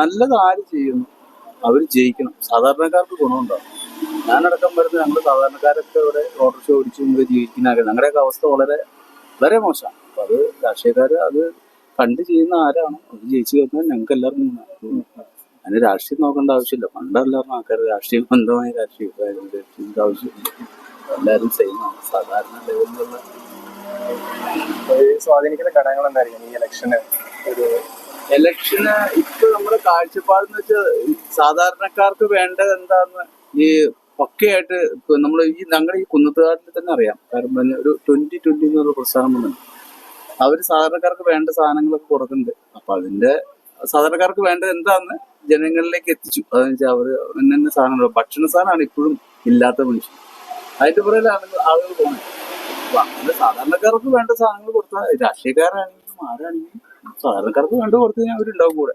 നല്ലത് ആര് ചെയ്യുന്നു. അവർ ജയിക്കണം. സാധാരണക്കാർക്ക് ഗുണമുണ്ടാവും. ഞാനടക്കം വരുന്ന ഞങ്ങൾ സാധാരണക്കാരൊക്കെ ഇവിടെ ഓട്ടോറിക്ഷ ഓടിച്ചു ഇങ്ങനെ ജീവിക്കുന്ന ആൾക്കാര്. ഞങ്ങളുടെയൊക്കെ അവസ്ഥ വളരെ വളരെ മോശമാണ്. അപ്പൊ അത് രാഷ്ട്രീയക്കാർ അത് കണ്ട് ചെയ്യുന്ന ആരാണ് അത് ജയിച്ചു കഴിഞ്ഞാൽ ഞങ്ങൾക്ക് എല്ലാവർക്കും. അതിന് രാഷ്ട്രീയം നോക്കേണ്ട ആവശ്യമില്ല. പണ്ടെല്ലാവരും ആൾക്കാർ രാഷ്ട്രീയം ബന്ധമായ രാഷ്ട്രീയം രാഷ്ട്രീയത്തിന്റെ ആവശ്യമില്ല. എല്ലാവരും സെയിം ആണ്. സാധാരണ ലെവലിലുള്ള സ്വാധീനിക്കുന്ന ഘടകങ്ങൾ എന്തായിരിക്കും? ഈ ഇലക്ഷന് ഒരു ഇലക്ഷന് ഇപ്പൊ നമ്മുടെ കാഴ്ചപ്പാടെന്ന് വെച്ചാൽ സാധാരണക്കാർക്ക് വേണ്ടത് എന്താന്ന് ഈ പക്കയായിട്ട് ഇപ്പൊ നമ്മൾ ഈ ഞങ്ങളുടെ ഈ കുന്നത്തുകാട്ടിൽ തന്നെ അറിയാം. കാരണം പിന്നെ ഒരു ട്വന്റി ട്വന്റി എന്നുള്ള പ്രസ്ഥാനം വന്നിട്ടുണ്ട് അവർ സാധാരണക്കാർക്ക് വേണ്ട സാധനങ്ങളൊക്കെ കൊടുക്കുന്നുണ്ട്. അപ്പൊ അതിന്റെ സാധാരണക്കാർക്ക് വേണ്ടത് എന്താന്ന് ജനങ്ങളിലേക്ക് എത്തിച്ചു. അതെന്ന് വെച്ചാൽ അവർ ഇന്ന സാധനങ്ങൾ ഭക്ഷണ സാധനമാണ് ഇപ്പോഴും ഇല്ലാത്ത മനുഷ്യൻ. അതിന്റെ പുറകിലാണ് ആളുകൾ പോകുന്നത്. അപ്പൊ അങ്ങനെ സാധാരണക്കാർക്ക് വേണ്ട സാധനങ്ങൾ കൊടുത്താൽ രാഷ്ട്രീയക്കാരാണെങ്കിലും ആരാണെങ്കിലും സാധാരണക്കാർക്ക് കണ്ടു കൊടുത്തു കഴിഞ്ഞാൽ അവരുണ്ടാവും കൂടെ.